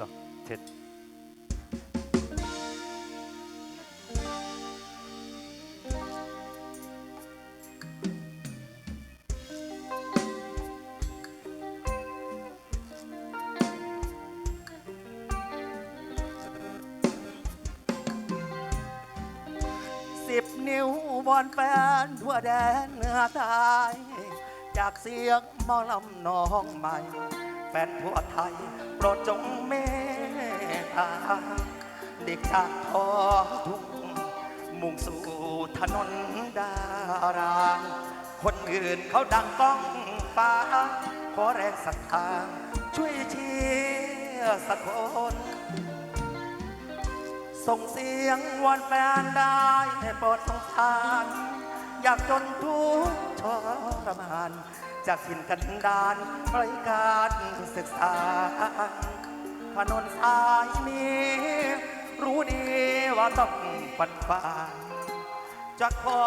เนาะเท็ดสิบนิ้วบอนแฟนทั่วแดนเนือใต้จากเสียงมอลำน้องใหม่ แฟนทั่วไทยโปรดจงเมตตาเด็กจากทอทุ่งมุ่งสู่ถนนดารา คนอื่นเขาดังก้องฟ้า ขอแรงศรัทธาช่วยเชียร์สักคนส่งเสียงวอนแฟนได้ให้โปรดสงสาร อยากจนทุกข์ทรมาน จากถิ่นกันดานบริการศึกษาถนนสายนี้รู้ดีว่าต้องฟันฝ่าจะขอ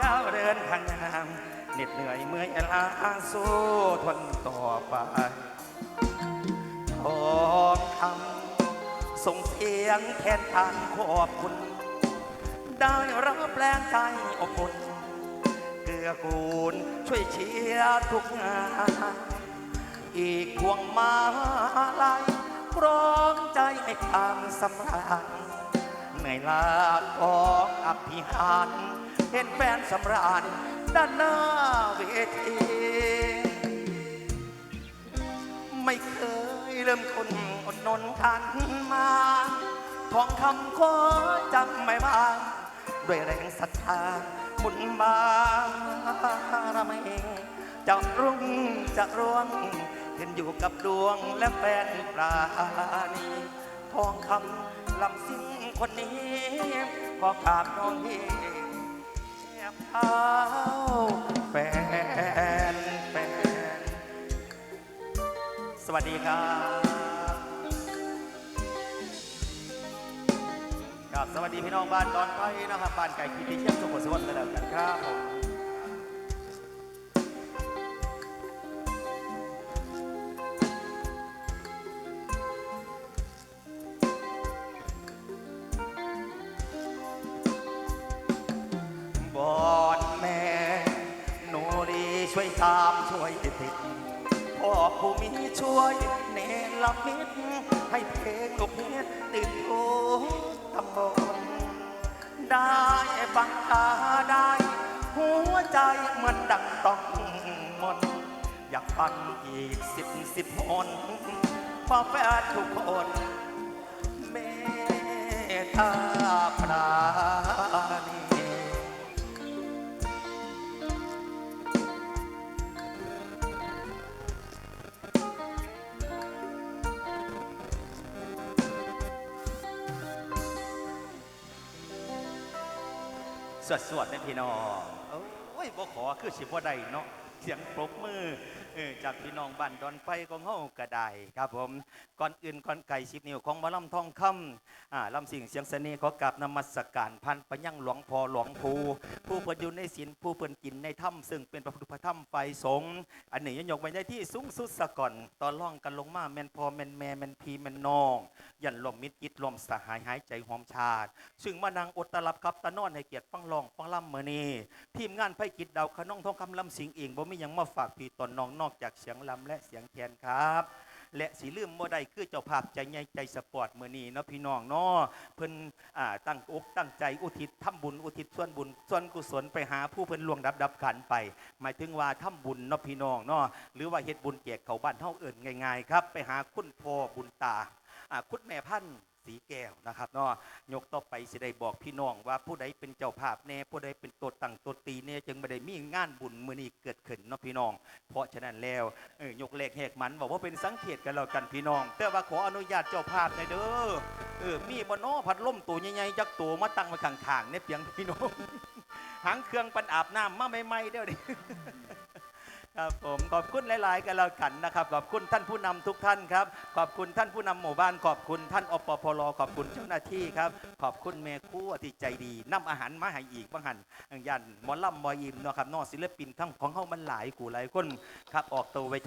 ก้าวเดินข้างน้าเหน็ดเหนื่อยเมื่อยล้าสู้ทนต่อไปทองคำส่งเสียงแทนทานขอบคุณ ได้รับแรงใจอบอุ่น อกูล ช่วยเชียร์ทุกงาน อีกพวงมาลัยพร้อมใจให้ทางสำราญเหนื่อยลาของอภิหารเห็นแฟนสำราญด้านหน้าเวทีไม่เคยเริ่มคนอดนนกันมาทองคำขอจำไม่บ้างด้วยแรงศรัทธา บุญบารมีจะรุ่งจะร่วงขึ้นอยู่กับดวงและแฟนปราณีทองคำลำซิ่งคนนี้ขอกราบน้องพี่แอบเท้าแฟนแฟน สวัสดีครับ วัสดีพี่น้องบ้านดอนไผ่นะครับบ้านไก่คิดที่เชียงสุโขสวัสดิ์แล้วกันครับผมบอนแม่หนูดีช่วยตามช่วยติดติดพ่อผู้มีช่วยเนรมิตให้เพลงลูกเฮ็ดติดหูำบลได้ฟังตาได้ หัวใจเหมือนดังต้องมน อยากฟังอีกสิบสิบคนพอแฟนทุกคนเมตตาปรา สวดสวดเนี่ยพี่น้องโอ้ยบ่ขอคือสิบ่ได้เนาะ เสียงปรบมือจากพี่น้องบ้านดอนไปของเฮาก็ไดครับผมก่อนอื่นก่อนไก่สิบนิ้วของมาลำทองคำอ่าลำสิ่งเสียงเสน่ห์ขอกราบนมัสการพันไปยังหลวงพ่อหลวงภูผู้เปิดอยู่ในศีลผู้เปิดกินในถ้ำซึ่งเป็นพระพุทธธรรมไฟสงอันนี้ยกไว้ในที่สูงสุดสะก่อนตอนล่องกันลงมาแมนพอแมนแม่แมนพีแมนนอง ยันลมมิตรอิดลมสหายหายใจหอมชาติ ซึ่งมานางอดตลับครับตะนอนให้เกียรติฟังลองฟังล่ำเมื่อนี้ทีมงานไพ่กิจดาวขน้องทองคำลำสิงเองบ่มียังมาฝากพี่ตอนน้องนอกจากเสียงลำและเสียงแคนครับ และสีลืมบ่ได้คือเจ้าภาพใจใหญ่ใจสปอร์ตเมื่อนี้เนาะพี่น้องเนาะเพิ่นอ่าตั้งอกตั้งใจอุทิศทำบุญอุทิศส่วนบุญส่วนกุศลไปหาผู้เพิ่นล่วงดับดับขันไป หมายถึงว่าทำบุญเนาะพี่น้องเนาะหรือว่าเฮ็ดบุญแจกเขาบ้านเฮาเอิ้นง่ายๆครับ ไปหาคุณพ่อบุญตาอ่าคุณแม่พันธุ์ีแก้วนะครับเนาะยกต่อไปสิได้บอกพี่น้องว่าผู้ใดเป็นเจ้าภาพแน่ผู้ใดเป็นตัวตั้งตัวตีแน่จึงไม่ได้มีงานบุญมือนี้เกิดขึ้นเนาะพี่น้อง เพราะฉะนั้นแล้วเออยกเลขแหกมันบอกว่าเป็นสังเกตกันแล้วกันพี่น้อง แต่ว่าขออนุญาตเจ้าภาพหน่อยเด้อเออมีบนน้อพัดลมตัวใหญ่ๆจักตัวมาตั้งไว้ข้างๆเนี่ยเพียงพี่น้องหางเครื่องปันอาบน้ำมาใหม่ๆเด้อดิ ครับผมขอบคุณหลาย ๆ กันแล้วกันนะครับ ขอบคุณท่านผู้นำทุกท่านครับ ขอบคุณท่านผู้นำหมู่บ้าน ขอบคุณท่านอปพลขอบคุณเจ้าหน้าที่ครับ ขอบคุณแม่ครัวที่ใจดีนำอาหารมาให้อีกบางหันยันหมอลำมอยิมเนาะครับนอกศิลปินทั้งของเขามันหลายกูหลายคนครับออกตัวไว้จาก